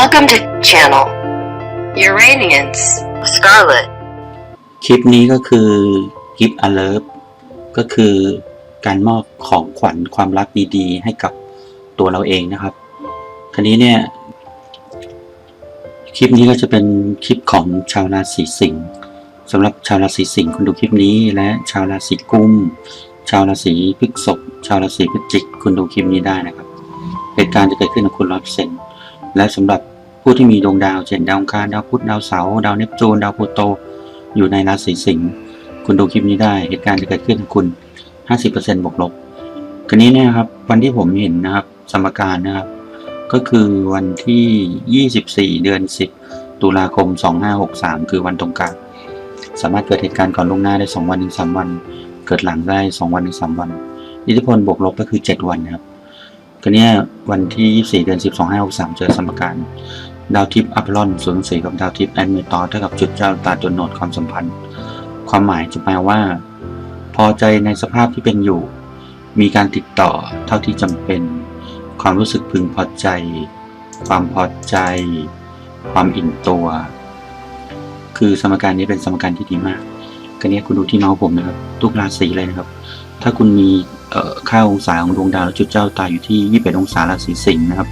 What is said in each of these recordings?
Welcome to channel Uranians Scarlet. คลิปนี้ก็คือ Gift Alert ก็คือการมอบของขวัญความรักดีๆ ให้กับตัวเราเองนะครับ ครนี้เนี่ย คลิปนี้ก็จะเป็นคลิปของชาวราศีสิงห์สำหรับชาวราศีสิงห์คุณดูคลิปนี้ และชาวราศีกุม ชาวราศีพฤษภชาวราศีพฤศจิกคุณดูคลิปนี้ได้นะครับเหตุการณ์จะเกิดขึ้นกับคุณร้อยเปอร์เซ็นต์ และสำหรับผู้ที่มีดวงดาวเช่นดาวคารดาวพุธดาวเสาร์ดาวเนปจูนดาวพลูโต อยู่ในราศีสิงห์คุณดูคลิปนี้ได้เหตุการณ์จะเกิดขึ้นกับคุณ 50%บวกลบคราวนี้เนี่ยครับวันที่ผมเห็นนะครับสมการนะครับ ก็คือวันที่ 24 เดือน 10 ตุลาคม 2563 คือวันตรงกลางสามารถเกิดเหตุการณ์ก่อนล่วงหน้าได้ 2 วันถึง3วัน เกิดหลังได้ 2 วันถึง3วัน อิทธิพลบวกลบก็คือ 7 วันนะครับ คราวนี้วันที่ 24 เดือน 12 5 6 3 เจอสมการ ดาวทิพย์อัพลอนสูญเสียกับดาวทิพย์แอนเมตอเท่ากับจุดเจ้าตาตัวโนดความสัมพันธ์ ความหมายจะแปลว่า พอใจในสภาพที่เป็นอยู่ มีการติดต่อเท่าที่จำเป็น ความรู้สึกพึงพอใจ ความพอใจ ความอิ่มตัว คือสมการนี้เป็นสมการที่ดีมากกันนี้ยคุณดูที่เมาส์ผมนะครับ ทุกราศีเลยนะครับ ถ้าคุณมีเอ่อค่าองศาของดวงดาวและจุดเจ้าตายอยู่ที่ 21 องศาราศีสิงห์นะครับ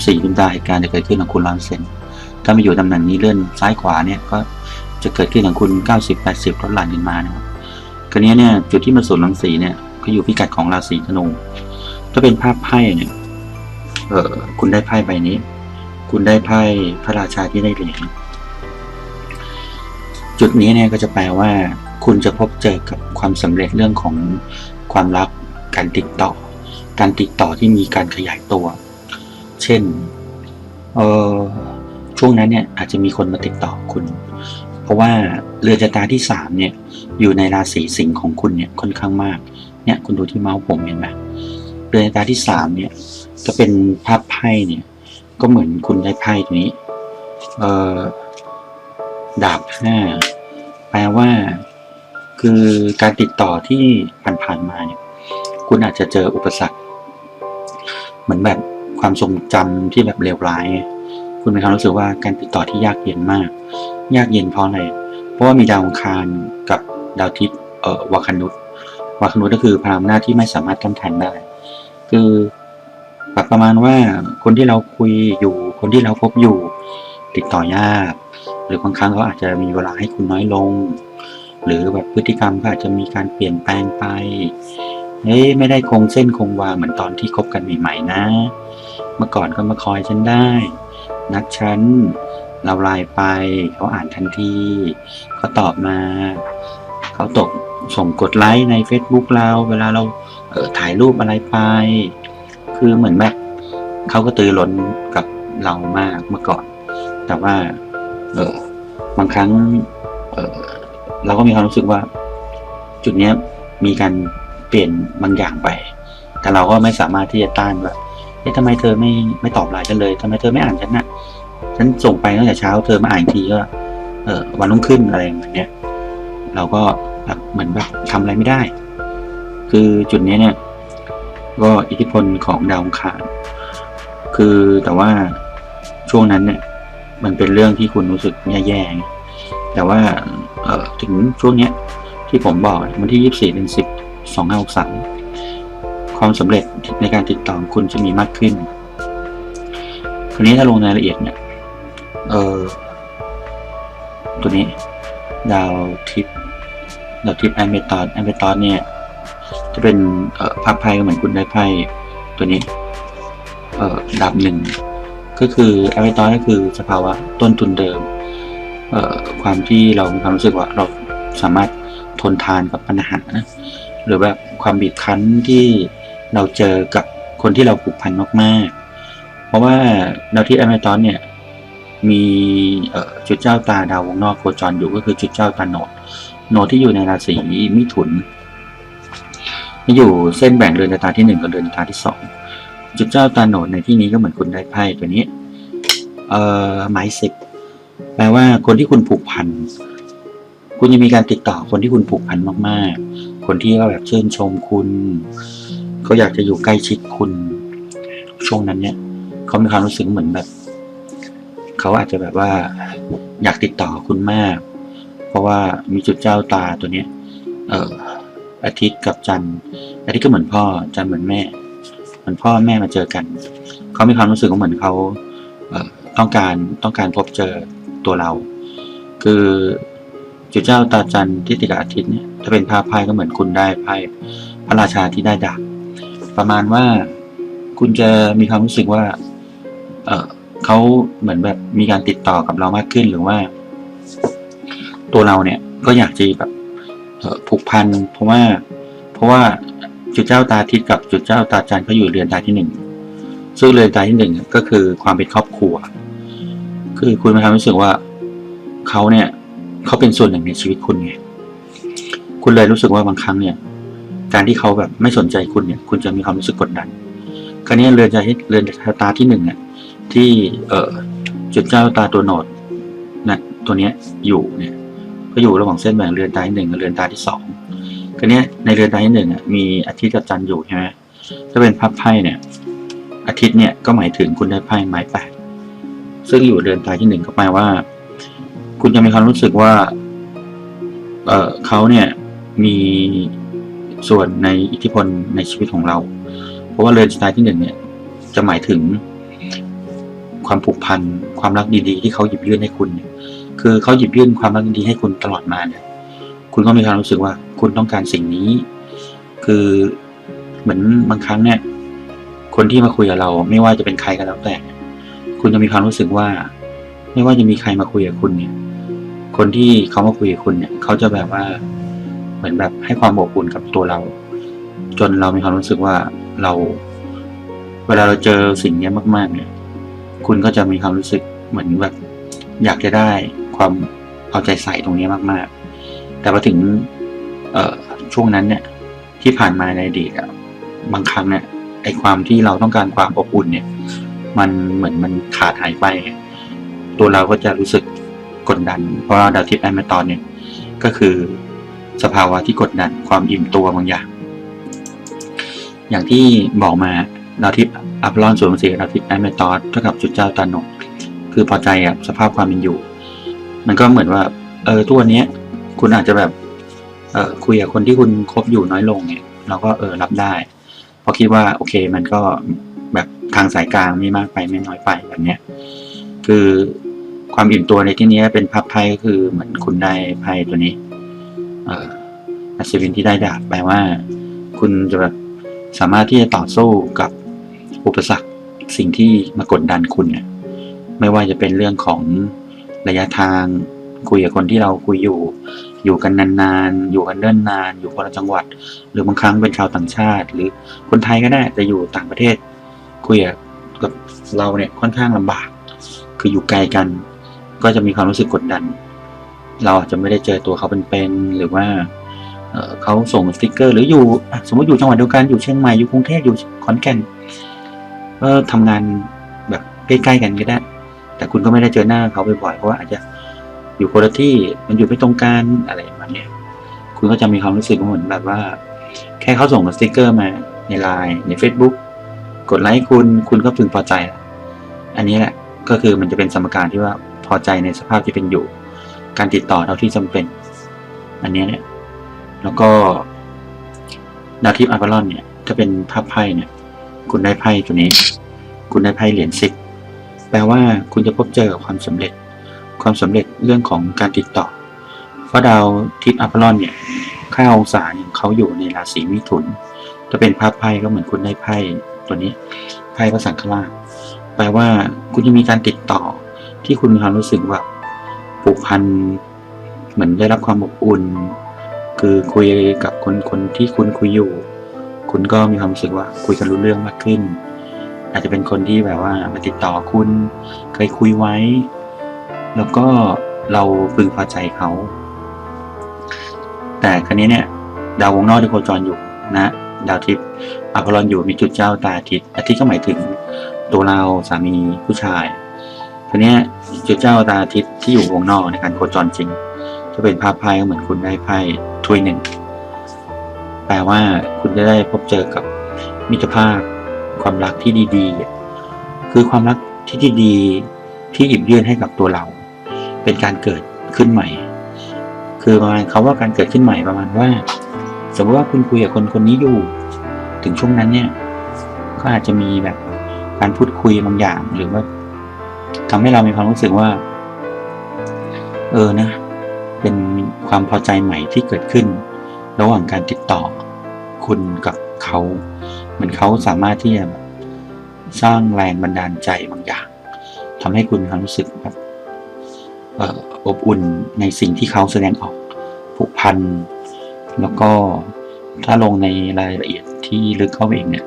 14ดวงดาวเหตุการณ์จะเกิดขึ้นของคุณร้อยเซนถ้ามาอยู่ตำแหน่งนี้เลื่อนซ้ายขวาเนี่ยก็จะเกิดขึ้นของคุณ 90 80ลดหลั่นกันมานะครับคราวนี้เนี่ยจุดที่มาสูนรังสีเนี่ยก็อยู่พิกัดของราศีธนู ถ้าเป็นภาพไพ่เนี่ยเออคุณได้ไพ่ใบนี้ คุณได้ไพ่พระราชาที่ได้เหรียญจุดนี้เนี่ยก็จะแปลว่า คุณจะพบเจอกับความสำเร็จเรื่องของความรัก การติดต่อ การติดต่อที่มีการขยายตัว เช่น เออช่วงนั้นเนี่ยอาจจะมีคนมาติดต่อคุณ เพราะว่าเรือนชะตาที่สามเนี่ยอยู่ในราศีสิงห์ของคุณเนี่ยค่อนข้างมาก เนี่ยคุณดูที่เมาส์ผมเห็นไหมเรือนชะตาที่สามเนี่ยก็เป็นภาพไพ่เนี่ยก็เหมือนคุณได้ไพ่ตัวนี้ เออดาบห้าแปลว่า คือการติดต่อที่ผ่านๆมาเนี่ย คุณอาจจะเจออุปสรรค เหมือนแบบความทรงจำที่แบบเลวร้าย คุณมีความรู้สึกว่าการติดต่อที่ยากเย็นมาก ยากเย็นเพราะอะไร เพราะว่ามีดาวอังคารกับดาวทิศเอ่อวาคนุษวาคนุษก็คือพลังอำนาที่ไม่สามารถต้านทานได้ คือแบบประมาณว่าคนที่เราคุยอยู่ คนที่เราพบอยู่ ติดต่อยาก หรือบางครั้งเขาอาจจะมีเวลาให้คุณน้อยลง หรือแบบพฤติกรรมก็อาจจะมีการเปลี่ยนแปลงไปเฮ้ยไม่ได้คงเส้นคงวาเหมือนตอนที่คบกันใหม่ๆนะ เมื่อก่อนก็มาคอยฉันได้ นัดฉันเราไลน์ไป เขาอ่านทันทีเขาตอบมา เขาตกส่งกดไลค์ใน Facebook เรา เวลาเราเออถ่ายรูปอะไรไป คือเหมือนแบบเขาก็ตือล้นกับเรามากเมื่อก่อน แต่ว่า เออบางครั้ง เออ เราก็มีความรู้สึกว่า จุดเนี้ยมีการเปลี่ยนบางอย่างไป แต่เราก็ไม่สามารถที่จะต้านว่าเอ๊ะทำไมเธอไม่ไม่ตอบไลน์ฉันเลยทำไมเธอไม่อ่านฉันน่ะฉันส่งไปตั้งแต่เช้าเธอมาอ่านทีก็เออวันรุ่งขึ้นอะไรแบบเนี้ย เราก็แบบเหมือนแบบทำอะไรไม่ได้ คือจุดนี้เนี่ย ก็อิทธิพลของดาวองคารคือแต่ว่าช่วงนั้นเนี่ย มันเป็นเรื่องที่คุณรู้สึกแย่ๆ แต่ว่าเออถึงช่วงเนี้ยที่ผมบอกวันที่ 24เดือน10 2563 ความสำเร็จในการติดต่อคุณจะมีมากขึ้นคราวนี้ถ้าลงรายละเอียดเนี่ยเออตัวนี้ ดาวทิพย์ดาวทิพย์แอมเบตอนแอมเบตอนเนี่ย จะเป็นเอ่อภาพไพ่เหมือนคุณได้ไพ่ตัวนี้ เอ่อดาบหนึ่งก็คือแอมเบตอนก็คือสภาวะต้นทุนเดิม ความที่เรามีความรู้สึกว่าเราสามารถทนทานกับปัญหาหรือแบบความบีบคั้นที่เราเจอกับคนที่เราผูกพันมากๆ เพราะว่าดาวที่แอมเบตอนเนี่ยมีจุดเจ้าตาดาววงนอกโคจรอยู่ก็คือจุดเจ้าตาโนดโนดที่อยู่ในราศีมิถุน อยู่เส้นแบ่งเรือนตาที่หนึ่งกับเรือนตาที่สองจุดเจ้าตาโนดในที่นี้ก็เหมือนคุณได้ไพ่ตัวนี้ เอ่อหมายสิบ แปลว่าคนที่คุณผูกพัน คุณจะมีการติดต่อคนที่คุณผูกพันมาก ๆ คนที่เขาแบบชื่นชมคุณเขาอยากจะอยู่ใกล้ชิดคุณ ช่วงนั้นเนี่ยเขามีความรู้สึกเหมือนแบบเขาอาจจะแบบว่า อยากติดต่อคุณมาก เพราะว่ามีจุดเจ้าตาตัวเนี้ย เอออาทิตย์กับจันทร์อาทิตย์ก็เหมือนพ่อจันทร์เหมือนแม่ เหมือนพ่อแม่มาเจอกัน เขามีความรู้สึกเหมือนเขาเออต้องการต้องการพบเจอ ตัวเรา คือจุดเจ้าตาจันที่ติดกับอาทิตย์เนี่ยถ้าเป็นภาพไพ่ก็เหมือนคุณได้ไพ่พระราชาที่ได้ดาบประมาณว่าคุณจะมีความรู้สึกว่า เออเขาเหมือนแบบมีการติดต่อกับเรามากขึ้นหรือว่า ตัวเราเนี่ยก็อยากจะแบบผูกพันเพราะว่า เพราะว่าจุดเจ้าตาอาทิตย์กับจุดเจ้าตาจันเขาอยู่เรือนตาที่หนึ่งซึ่งเรือนตาที่หนึ่งก็คือความเป็นครอบครัว คือคุณมีความรู้สึกว่าเขาเนี่ยเขาเป็นส่วนหนึ่งในชีวิตคุณไงคุณเลยรู้สึกว่าบางครั้งเนี่ย การที่เขาแบบไม่สนใจคุณเนี่ย คุณจะมีความรู้สึกกดดัน คราวนี้เรือนใจเรือนตาที่หนึ่งเนี่ยที่เอ่อจุดเจ้าตาตัวโหนดนะตัวเนี้ยอยู่เนี่ย ก็อยู่ระหว่างเส้นแบ่งเรือนตาที่หนึ่งกับเรือนตาที่สองคราวนี้ในเรือนตาที่หนึ่งอะมีอาทิตย์กับจันทร์อยู่ใช่ไหมถ้าเป็นพับไพ่เนี่ย อาทิตย์เนี่ยก็หมายถึงคุณได้ไพ่ไม้แปด ซึ่งอยู่เรือนตายที่หนึ่งก็แปลว่า คุณจะมีความรู้สึกว่า เออเขาเนี่ยมีส่วนในอิทธิพลในชีวิตของเรา เพราะว่าเรือนชะตาที่หนึ่งเนี่ย จะหมายถึง ความผูกพันความรักดีๆ ที่เขาหยิบยื่นให้คุณ คือเขาหยิบยื่นความรักดีๆให้คุณตลอดมาเนี่ย คุณก็มีความรู้สึกว่าคุณต้องการสิ่งนี้ คือเหมือนบางครั้งเนี่ย คนที่มาคุยกับเรา ไม่ว่าจะเป็นใครก็แล้วแต่ คุณจะมีความรู้สึกว่า ไม่ว่าจะมีใครมาคุยกับคุณเนี่ย คนที่เขามาคุยกับคุณเนี่ย เขาจะแบบว่า เหมือนแบบให้ความอบอุ่นกับตัวเรา จนเรามีความรู้สึกว่าเรา เวลาเราเจอสิ่งนี้มาก ๆ เนี่ย คุณก็จะมีความรู้สึกเหมือนแบบ อยากจะได้ความเอาใจใส่ตรงนี้มาก ๆ แต่พอถึงเออช่วงนั้นเนี่ย ที่ผ่านมาในอดีตอะบางครั้งเนี่ยไอความที่เราต้องการความอบอุ่นเนี่ย มันเหมือนมันขาดหายไป ตัวเราก็จะรู้สึกกดดัน เพราะดาวทิพย์แอมตอนเนี่ยก็คือสภาวะที่กดดันความอิ่มตัวบางอย่างอย่างที่บอกมาดาวทิพย์อัพลอนส่วนสีดาวทิพย์แอมตอสเท่ากับจุดเจ้าตาโนกคือพอใจกับสภาพความเป็นอยู่ มันก็เหมือนว่าเออทุกวันเนี้ยคุณอาจจะแบบเออคุยกับคนที่คุณคบอยู่น้อยลงเนี่ย เราก็เออรับได้ เพราะคิดว่าโอเคมันก็แบบทางสายกลางไม่มากไปไม่น้อยไปแบบเนี้ยคือความอิ่มตัวในที่นี้เป็นพับไพ่ก็คือเหมือนคุณได้ไพ่ตัวนี้ เอ่ออัศวินที่ได้ดาบแปลว่า คุณจะแบบสามารถที่จะต่อสู้กับอุปสรรคสิ่งที่มากดดันคุณเนี่ยไม่ว่าจะเป็นเรื่องของระยะทาง คุยกับคนที่เราคุยอยู่ อยู่กันนานๆ อยู่กันเนิ่นนาน อยู่คนละจังหวัด หรือบางครั้งเป็นชาวต่างชาติ หรือคนไทยก็ได้แต่อยู่ต่างประเทศ คุยกับเราเนี่ยค่อนข้างลำบาก คืออยู่ไกลกัน ก็จะมีความรู้สึกกดดัน เราอาจจะไม่ได้เจอตัวเขาเป็นๆหรือว่าเขาส่งสติกเกอร์ หรืออยู่สมมติอยู่จังหวัดเดียวกันอยู่เชียงใหม่อยู่กรุงเทพอยู่ขอนแก่นก็ทำงานแบบใกล้ๆกันก็ได้ แต่คุณก็ไม่ได้เจอหน้าเขาบ่อยๆเพราะว่าอาจจะ อยู่คนละที่มันอยู่ไม่ตรงกันอะไรประมาณนี้คุณก็จะมีความรู้สึกเหมือนแบบว่า แค่เขาส่งสติกเกอร์มาในไลน์ใน Facebook กดไลค์คุณคุณก็พึงพอใจล้วอันนี้แหละก็คือมันจะเป็นสมการที่ว่าพอใจในสภาพที่เป็นอยู่ การติดต่อเท่าที่จำเป็น อันนี้เนี่ยแล้วก็ดาวทิพย์อาร์บารอนเนี่ยถ้าเป็นภาพไพ่เนี่ย คุณได้ไพ่ตัวนี้ คุณได้ไพ่เหรียญสิบแปลว่าคุณจะพบเจอกับความสำเร็จ ความสำเร็จเรื่องของการติดต่อ เพราะดาวทิพย์อาร์บารอนเนี่ยค่าองศาเนี่ยเขาอยู่ในราศีมิถุนถ้าเป็นภาพไพ่ก็เหมือนคุณได้ไพ่ตัวนี้ไพ่พระสังฆราชแปลว่าคุณจะมีการติดต่อที่คุณมีความรู้สึกว่าผูกพันเหมือนได้รับความอบอุ่น คือคุยกับคนคนที่คุณคุยอยู่ คุณก็มีความรู้สึกว่าคุยกันรู้เรื่องมากขึ้น อาจจะเป็นคนที่แบบว่ามาติดต่อคุณเคยคุยไว้ แล้วก็เราพึงพอใจเขา แต่ครั้นี้เนี่ยดาววงนอกที่โคจรอยู่นะดาวทิพย์อพอลอนอยู่มีจุดเจ้าตาอาทิตย์อาทิตย์ก็หมายถึงตัวเราสามีผู้ชายทีเนี้จุดเจ้าตาอาทิตย์ที่อยู่วงนอกในการโคจรจริง จะเป็นภาพไพ่ก็เหมือนคุณได้ไพ่ถ้วยหนึ่ง แปลว่าคุณจะได้พบเจอกับมิตรภาพ ความรักที่ดีๆ คือความรักที่ดีๆที่หยิบยื่นให้กับตัวเรา เป็นการเกิดขึ้นใหม่ คือประมาณคาว่าการเกิดขึ้นใหม่ประมาณว่า สมมติว่าคุณคุยกับคนคนนี้อยู่ ถึงช่วงนั้นเนี่ย ก็อาจจะมีแบบการพูดคุยบางอย่างหรือว่าทำให้เรามีความรู้สึกว่า เออนะ เป็นความพอใจใหม่ที่เกิดขึ้น ระหว่างการติดต่อ คุณกับเขาเหมือนเขาสามารถที่จะสร้างแรงบันดาลใจบางอย่างทำให้คุณมีความรู้สึกแบบ อบอุ่นในสิ่งที่เขาแสดงออกผูกพัน แล้วก็ถ้าลงในรายละเอียดที่ลึกเข้าไปอีกเนี่ย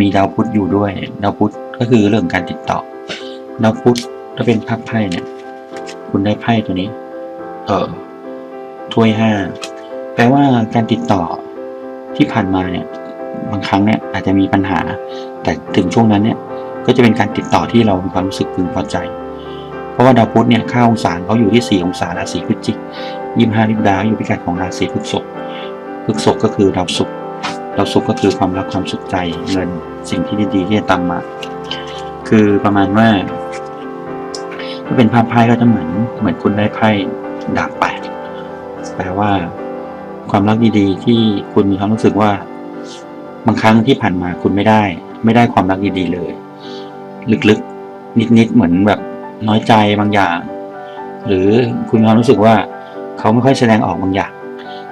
มีดาวพุธอยู่ด้วย ดาวพุธก็คือเรื่องการติดต่อ ดาวพุธถ้าเป็นภาพไพ่เนี่ย คุณได้ไพ่ตัวนี้ เออถ้วยห้าแปลว่าการติดต่อที่ผ่านมาเนี่ย บางครั้งเนี่ยอาจจะมีปัญหา แต่ถึงช่วงนั้นเนี่ย ก็จะเป็นการติดต่อที่เรามีความรู้สึกพึงพอใจ เพราะว่าดาวพุธเนี่ยค่าองศาเขาอยู่ที่สี่องศาราศีพฤศจิกยี่ห้าลิบดาวอยู่พิกัดของราศีพฤษภพฤษภก็คือดาวศุกร์ดาวศุกร์ก็คือความรักความสุขใจเงินสิ่งที่ดีๆที่จะตามมา คือประมาณว่าถ้าเป็นภาพไพ่ก็จะเหมือนเหมือนคุณได้ไพ่ดาบแปดแปลว่า ความรักดีๆ ที่คุณมีความรู้สึกว่า บางครั้งที่ผ่านมาคุณไม่ได้ ไม่ได้ความรักดีๆเลย ลึกๆ นิดๆเหมือนแบบ น้อยใจบางอย่าง หรือคุณมีความรู้สึกว่าเขาไม่ค่อยแสดงออกบางอย่าง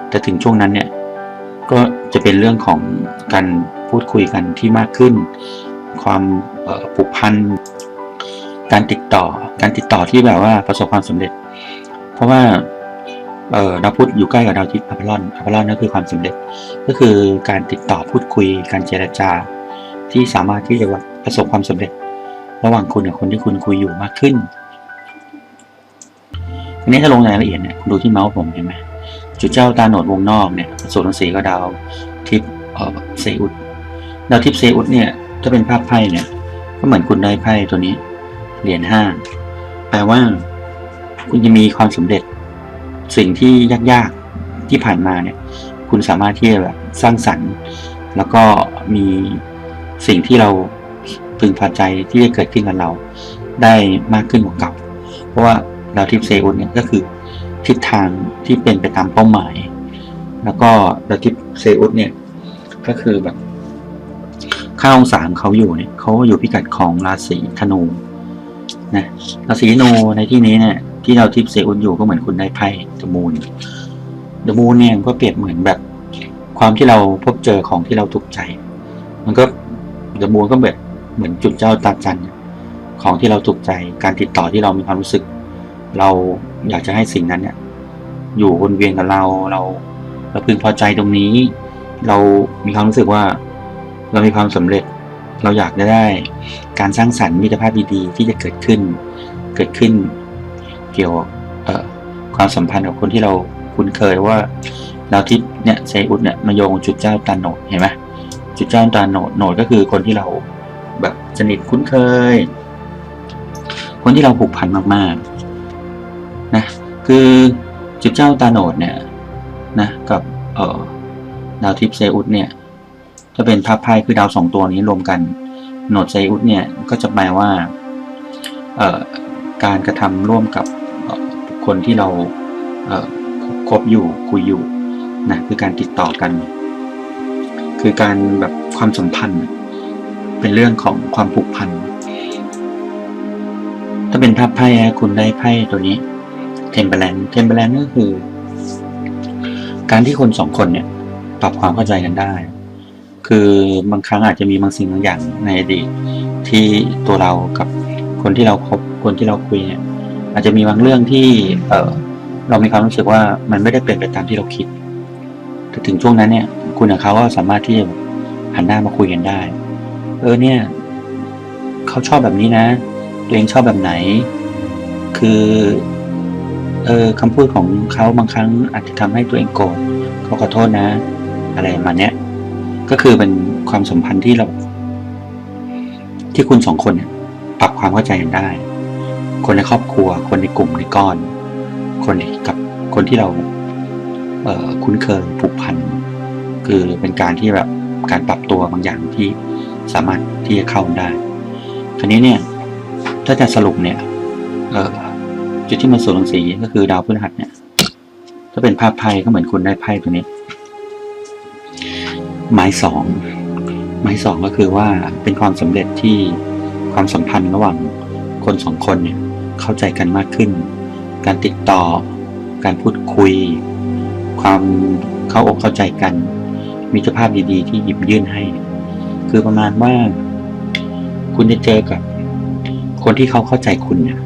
แต่ถึงช่วงนั้นเนี่ยก็จะเป็นเรื่องของการพูดคุยกันที่มากขึ้น ความผูกพันการติดต่อการติดต่อที่แบบว่าประสบความสำเร็จ เพราะว่าเออดาวพุธอยู่ใกล้กับดาวอาทิตย์อัพลอนอัพลอนนั่นคือความสำเร็จ ก็คือการติดต่อพูดคุย การเจรจา ที่สามารถที่จะประสบความสำเร็จ ระหว่างคุณกับคนที่คุณคุยอยู่มากขึ้นทีนี้ถ้าลงรายละเอียดเนี่ยคุณดูที่เมาส์ผมเห็นไหมจุดเจ้าตาโหนดวงนอกเนี่ยส่วนทั้งสีก็ดาวทิพเอ่อเซอุสดาวทิพเซอุสเนี่ยถ้าเป็นภาพไพ่เนี่ย ก็เหมือนคุณได้ไพ่ตัวนี้เหรียญห้าแปลว่าคุณจะมีความสำเร็จ สิ่งที่ยากๆที่ผ่านมาเนี่ย คุณสามารถที่จะแบบสร้างสรรค์ แล้วก็มีสิ่งที่เรา พึงพอใจที่จะเกิดขึ้นกับเราได้มากขึ้นกว่าเก่า เพราะว่าดาทิพย์เซอุสเนี่ยก็คือทิศทางที่เป็นไปตามเป้าหมาย แล้วก็ดาทิพย์เซอุสเนี่ยก็คือแบบค่าองศาของเขาอยู่เนี่ยเขาอยู่พิกัดของราศีธนูนะราศีธนูในที่นี้เนี่ยที่เราทิพย์เซอุสอยู่ก็เหมือนคุณได้ไพ่เดมูนเดมูนเนี่ยก็เปรียบเหมือนแบบความที่เราพบเจอของที่เราถูกใจ มันก็เดมูนก็แบบ เหมือนจุดเจ้าตาจันทร์ของที่เราถูกใจการติดต่อที่เรามีความรู้สึก เราอยากจะให้สิ่งนั้นเนี่ยอยู่วนเวียนกับเราเราเราพึงพอใจตรงนี้ เรามีความรู้สึกว่า เรามีความสำเร็จ เราอยากจะได้การสร้างสรรค์มิตรภาพดีๆที่จะเกิดขึ้น เกิดขึ้น เกี่ยวกับเอ่อความสัมพันธ์กับคนที่เราคุ้นเคยว่าดาทิพย์เนี่ยเซอุสเนี่ยมาโยงจุดเจ้าตาโหนดเห็นไหมจุดเจ้าตาโหนดโหนดก็คือคนที่เรา สนิทคุ้นเคย คนที่เราผูกพันมากๆนะคือจุดเจ้าตาโหนดเนี่ยนะกับเออดาวทิพย์เซอุสเนี่ยจะเป็นภาพไพ่คือดาวสองตัวนี้รวมกันโหนดเซอุสเนี่ยก็จะแปลว่าเอ่อการกระทำร่วมกับบุคคลที่เราเอ่อคบอยู่คุยอยู่นะคือการติดต่อกัน คือการแบบความสัมพันธ์ เป็นเรื่องของความผูกพัน ถ้าเป็นภาพไพ่คุณได้ไพ่ตัวนี้เทมเ e อร์แลนเทมเ e อร์แลนก็คือ การที่คนสองคนเนี่ยปรับความเข้าใจกันได้ คือบางครั้งอาจจะมีบางสิ่งบางอย่างในอดีตที่ตัวเรากับคนที่เราคบคนที่เราคุยเนี่ยอาจจะมีบางเรื่องที่ เออเรามีความรู้สึกว่ามันไม่ได้เป็นไปตามที่เราคิดแต่ถึงช่วงนั้นเนี่ย คุณกับเขาก็สามารถที่จะหันหน้ามาคุยกันได้ เออเนี่ยเขาชอบแบบนี้นะ ตัวเองชอบแบบไหน คือเออคำพูดของเขาบางครั้งอาจจะทำให้ตัวเองโกรธเขาขอโทษนะ อะไรประมาณเนี้ยก็คือเป็นความสัมพันธ์ที่เรา ที่คุณสองคนเนี่ยปรับความเข้าใจกันได้ คนในครอบครัว คนในกลุ่มในก้อน คนกับคนที่เราเอ่อคุ้นเคยผูกพัน คือเป็นการที่แบบการปรับตัวบางอย่างที่ สามารถที่จะเข้ากันได้คราวนี้เนี่ย ถ้าจะสรุปเนี่ยเออจุดที่มันสวนรังสีก็คือดาวพฤหัสเนี่ย ถ้าเป็นภาพไพ่ก็เหมือนคุณได้ไพ่ตัวนี้ หมายสองหมายสองก็คือว่าเป็นความสำเร็จที่ความสัมพันธ์ระหว่างคนสองคนเนี่ยเข้าใจกันมากขึ้น การติดต่อ การพูดคุย ความเข้าอกเข้าใจกัน มิตรภาพดีๆ ที่หยิบยื่นให้ คือประมาณว่า คุณจะเจอกับ คนที่เขาเข้าใจคุณเนี่ย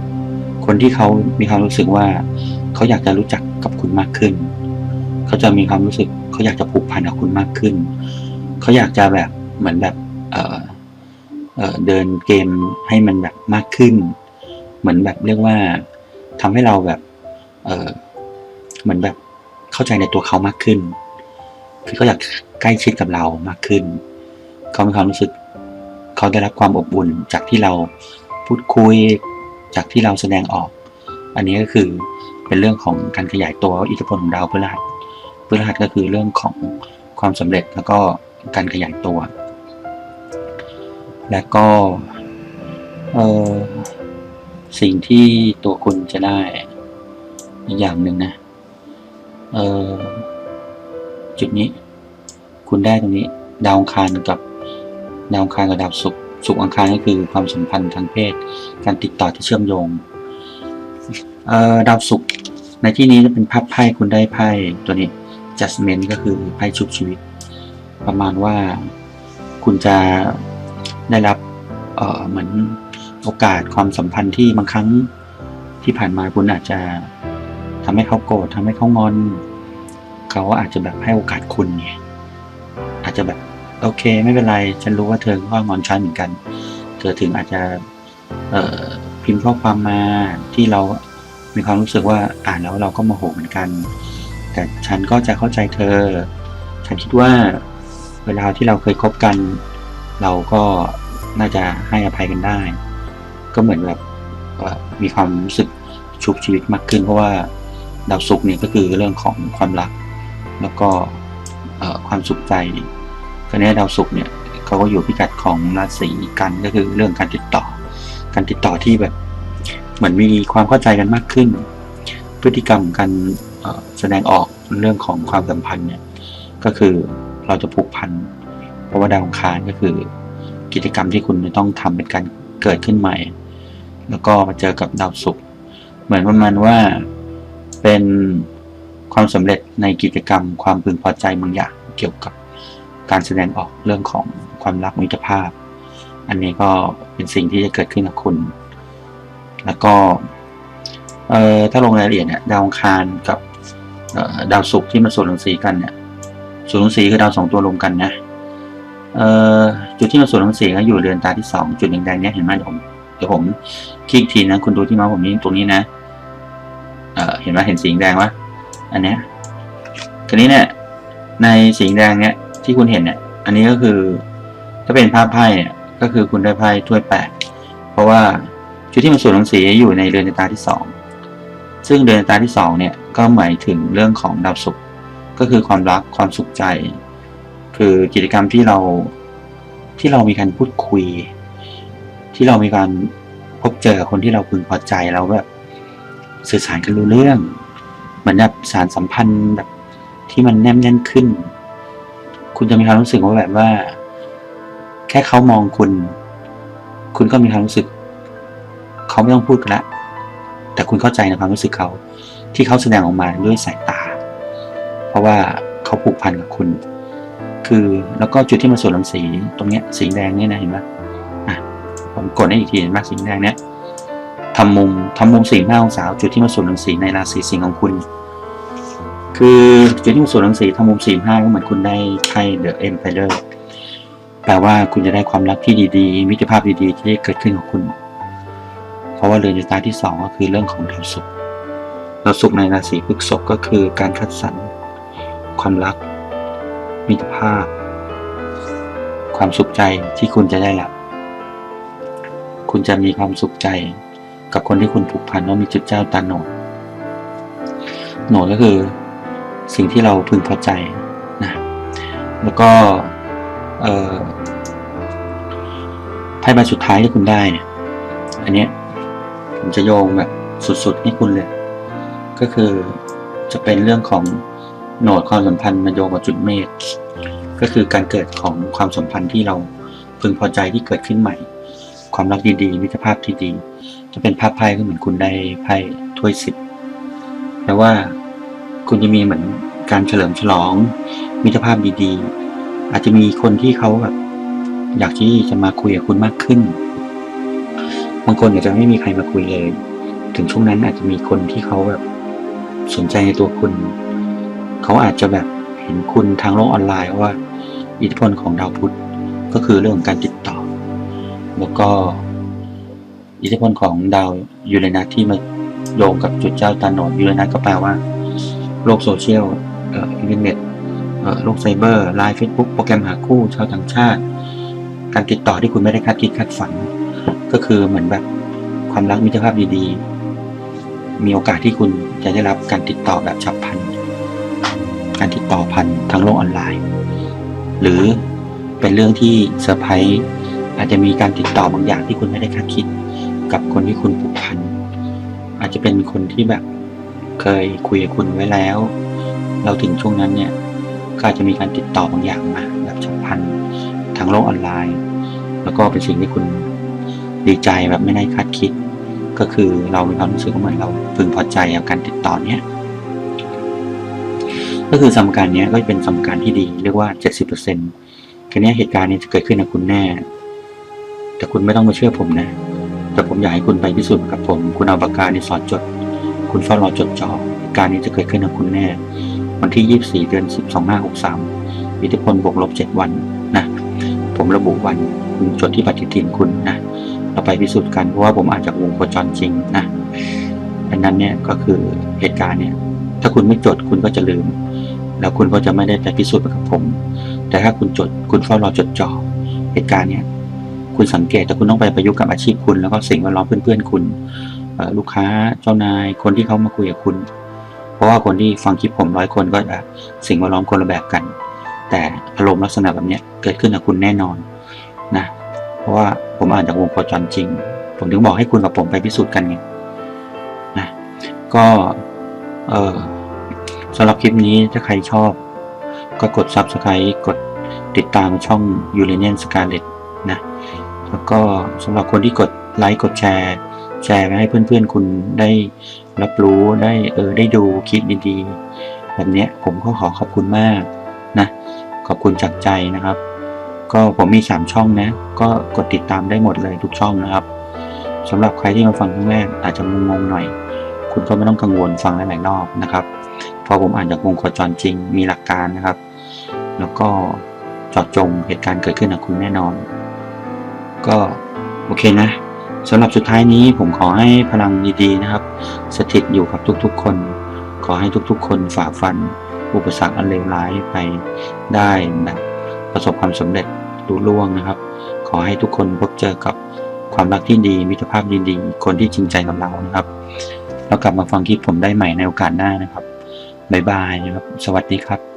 คนที่เขามีความรู้สึกว่า เขาอยากจะรู้จักกับคุณมากขึ้น เขาจะมีความรู้สึก เขาอยากจะผูกพันกับคุณมากขึ้น เขาอยากจะแบบเหมือนแบบ เออเออเดินเกมให้มันแบบมากขึ้น เหมือนแบบเรียกว่าทำให้เราแบบ เออเหมือนแบบเข้าใจในตัวเขามากขึ้น คือเขาอยากใกล้ชิดกับเรามากขึ้น เขามีความรู้สึก เขาได้รับความอบอุ่นจากที่เราพูดคุยจากที่เราแสดงออก อันนี้ก็คือเป็นเรื่องของการขยายตัวอิทธิพลของดาวพฤหัสพฤหัสก็คือเรื่องของความสำเร็จแล้วก็การขยายตัว และก็สิ่งที่ตัวคุณจะได้อีกอย่างหนึ่งนะจุดนี้ คุณได้ตรงนี้ ดาวคารกับ ดาวอังคารกับดาวศุกร์ศุกร์อังคารก็คือความสัมพันธ์ทางเพศ การติดต่อที่เชื่อมโยงเอ่อดาวศุกร์ในที่นี้จะเป็นภาพไพ่คุณได้ไพ่ตัวนี้ judgment ก็คือไพ่ชุบชีวิต ประมาณว่าคุณจะได้รับเอ่อเหมือนโอกาสความสัมพันธ์ที่บางครั้งที่ผ่านมาคุณอาจจะทำให้เขาโกรธทำให้เขางอน เขาอาจจะแบบให้โอกาสคุณไงอาจจะแบบ โอเค ไม่เป็นไร ฉันรู้ว่าเธอก็งอนฉันเหมือนกัน เธอถึงอาจจะเอพิมพ์ข้อความมาที่เรามีความรู้สึกว่าอ่านแล้วเราก็โมโหเหมือนกัน แต่ฉันก็จะเข้าใจเธอ ฉันคิดว่าเวลาที่เราเคยคบกัน เราก็น่าจะให้อภัยกันได้ ก็เหมือนแบบมีความรู้สึกชุบชีวิตมากขึ้น เพราะว่าดาวศุกร์เนี่ยก็คือเรื่องของความรัก แล้วก็ความสุขใจ คราวนี้ดาวศุกร์เนี่ยเขาก็อยู่พิกัดของราศีกันก็คือเรื่องการติดต่อ การติดต่อที่แบบ เหมือนมีความเข้าใจกันมากขึ้น พฤติกรรมการแสดงออกเรื่องของความสัมพันธ์เนี่ยก็คือเราจะผูกพันเพราะว่าดาวองคารก็คือ กิจกรรมที่คุณจะต้องทำเป็นการเกิดขึ้นใหม่ แล้วก็มาเจอกับดาวศุกร์เหมือนประมาณว่าเป็นความสำเร็จในกิจกรรมความพึงพอใจบางอย่างเกี่ยวกับ การแสดงออกเรื่องของความรักมิตรภาพ อันนี้ก็เป็นสิ่งที่จะเกิดขึ้นกับคุณ แล้วก็เอ่อถ้าลงรายละเอียดเนี่ยดาวองคารกับดาวศุกร์ที่มาส่วนรังสีกันเนี่ยส่วนรังสีคือดาวสองตัวรวมกันนะจุดที่มาส่วนรังสีก็อยู่เรือนตาที่สองจุดแดงๆเนี่ยเห็นไหมเดี๋ยวผมเดี๋ยวผมคลิกทีนะคุณดูที่มาผมนี้ตรงนี้นะเเห็นไหมเห็นสีแดงวะอันเนี้ยทีนี้เนี่ยในสีแดงเนี่ย ที่คุณเห็นเนี่ย อันนี้ก็คือถ้าเป็นภาพไพ่เนี่ยก็คือคุณได้ไพ่ถ้วยแปดเพราะว่าจุดที่มันส่วนของสีอยู่ในเรือนตาที่สองซึ่งเรือนตาที่สองเนี่ยก็หมายถึงเรื่องของดาวศุกร์ก็คือความรักความสุขใจ คือกิจกรรมที่เราที่เรามีการพูดคุย ที่เรามีการพบเจอกับคนที่เราพึงพอใจเราแบบสื่อสารกันรู้เรื่องเหมือนแบบสารสัมพันธ์แบบที่มันแนบแน่นขึ้น คุณจะมีความรู้สึกว่าแบบว่า แค่เขามองคุณ คุณก็มีความรู้สึก เขาไม่ต้องพูดกันละแต่คุณเข้าใจในความรู้สึกเขาที่เขาแสดงออกมาด้วยสายตา เพราะว่าเขาผูกพันกับคุณ คือแล้วก็จุดที่มาส่วนลำสีตรงเนี้ยสีแดงเนี่ยนะเห็นไหมอะผมกดให้อีกทีเห็นไหมสีแดงเนี้ยทำมุมทำมุมสี่ห้าองศาจุดที่มาส่วนลำสีในราศีสิงห์ของคุณ คือจุดที่มาส่วนลำสีทำมุมสี่ห้าก็เหมือนคุณได้ไพ่เดอะเอ็มไพเดอร์แปลว่าคุณจะได้ความรักที่ดีๆ มิตรภาพดีๆ ที่ได้เกิดขึ้นกับคุณ เพราะว่าเรือนชะตาที่สองก็คือเรื่องของดาวศุกร์ดาวศุกร์ในราศีพฤษภก็คือการคัดสรรความรัก มิตรภาพ ความสุขใจที่คุณจะได้รับคุณจะมีความสุขใจ กับคนที่คุณผูกพันว่ามีจุดเจ้าตาโหนดโหนดก็คือ สิ่งที่เราพึงพอใจนะแล้วก็เออไพ่ใบสุดท้ายที่คุณได้เนี่ยอันนี้ผมจะโยงแบบสุดๆให้คุณเลย ก็คือจะเป็นเรื่องของโหนดความสัมพันธ์มาโยงกับจุดเมฆก็คือการเกิดของความสัมพันธ์ที่เราพึงพอใจที่เกิดขึ้นใหม่ ความรักดีๆมิตรภาพที่ดี จะเป็นภาพไพ่ก็เหมือนคุณได้ไพ่ถ้วยสิบแปลว่า คุณจะมีเหมือนการเฉลิมฉลอง มิตรภาพดีๆ อาจจะมีคนที่เขาแบบอยากที่จะมาคุยกับคุณมากขึ้น บางคนอาจจะไม่มีใครมาคุยเลย ถึงช่วงนั้นอาจจะมีคนที่เขาแบบสนใจในตัวคุณ เขาอาจจะแบบเห็นคุณทางโลกออนไลน์ว่า อิทธิพลของดาวพุธก็คือเรื่องของการติดต่อ แล้วก็อิทธิพลของดาวยูเรนัสที่มาโยงกับจุดเจ้าตาโนดยูเรนัสก็แปลว่า โลกโซเชียลเอ่ออินเทอร์เน็ตเอ่อโลกไซเบอร์ไลน์เฟซบุ๊กโปรแกรมหาคู่ชาวต่างชาติ การติดต่อที่คุณไม่ได้คาดคิดคาดฝัน ก็คือเหมือนแบบความรักมิตรภาพดีๆ มีโอกาสที่คุณจะได้รับการติดต่อแบบฉับพลัน การติดต่อผ่านทางโลกออนไลน์ หรือเป็นเรื่องที่เซอร์ไพรส์อาจจะมีการติดต่อบางอย่างที่คุณไม่ได้คาดคิด กับคนที่คุณผูกพัน อาจจะเป็นคนที่แบบ เคยคุยกับคุณไว้แล้ว เราถึงช่วงนั้นเนี่ยก็อาจจะมีการติดต่อบางอย่างมาแบบฉับพลันทางโลกออนไลน์ แล้วก็เป็นสิ่งที่คุณดีใจแบบไม่ได้คาดคิด ก็คือเรามีความรู้สึกเหมือนเราพึงพอใจกับการติดต่อเนี้ยก็คือสมการเนี้ยก็เป็นสมการที่ดีเรียกว่า 70%ทีนี้เหตุการณ์นี้จะเกิดขึ้นกับคุณแน่ แต่คุณไม่ต้องมาเชื่อผมนะ แต่ผมอยากให้คุณไปพิสูจน์กับผม คุณเอาปากกาในสอนจด คุณเฝ้ารอจดจ่อเหตุการณ์นี้จะเกิดขึ้นกับคุณแน่ วันที่ 24 เดือน10 2563 อิทธิพลบวกลบ 7 วันนะ ผมระบุวันคุณจดที่ปฏิทินคุณนะเราไปพิสูจน์กันเพราะว่าผมอ่านจากวงโคจรจริงนะดังนั้นเนี่ยก็คือเหตุการณ์เนี่ยถ้าคุณไม่จดคุณก็จะลืม แล้วคุณก็จะไม่ได้ไปพิสูจน์กับผม แต่ถ้าคุณจดคุณเฝ้ารอจดจ่อเหตุการณ์เนี่ยคุณสังเกตแต่คุณต้องไปประยุกต์กับอาชีพคุณแล้วก็สิ่งแวดล้อมเพื่อนๆคุณ ลูกค้าเจ้านายคนที่เขามาคุยกับคุณ เพราะว่าคนที่ฟังคลิปผมร้อยคนก็จะสิ่งแวดล้อมคนละแบบกัน แต่อารมณ์ลักษณะแบบนี้เกิดขึ้นกับคุณแน่นอนนะเพราะว่าผมอ่านจากวงโคจรจริง ผมถึงบอกให้คุณกับผมไปพิสูจน์กันไงนะก็เออสำหรับคลิปนี้ถ้าใครชอบ ก็กด Subscribe กดติดตามช่อง u r a n i a n Scarlet นะแล้วก็สำหรับคนที่กดไลค์กดแชร์ แชร์ไปให้เพื่อนๆ คุณได้รับรู้ได้เออได้ดูคลิปดีๆ แบบเนี้ยผมก็ขอขอบคุณมากนะ ขอบคุณจากใจนะครับ ก็ผมมี 3 ช่องนะ ก็กดติดตามได้หมดเลยทุกช่องนะครับสำหรับใครที่มาฟังครั้งแรกอาจจะงงๆหน่อย คุณก็ไม่ต้องกังวลฟังหลายๆรอบนะครับเพราะผมอ่านจากวงโคจรจริงมีหลักการนะครับ แล้วก็จาะจงเหตุการณ์เกิดขึ้นกับคุณแน่นอน ก็โอเคนะ สำหรับสุดท้ายนี้ผมขอให้พลังดีๆนะครับ สถิตอยู่กับทุกๆคน ขอให้ทุกๆ คนฝ่าฟัน อุปสรรคอันเลวร้ายไปได้แบบประสบความสำเร็จลุล่วงนะครับ ขอให้ทุกคนพบเจอกับความรักที่ดีมิตรภาพดีๆ คนที่จริงใจกับเรานะครับ แล้วกลับมาฟังคลิปผมได้ใหม่ในโอกาสหน้านะครับบ๊ายบายนะครับ สวัสดีครับ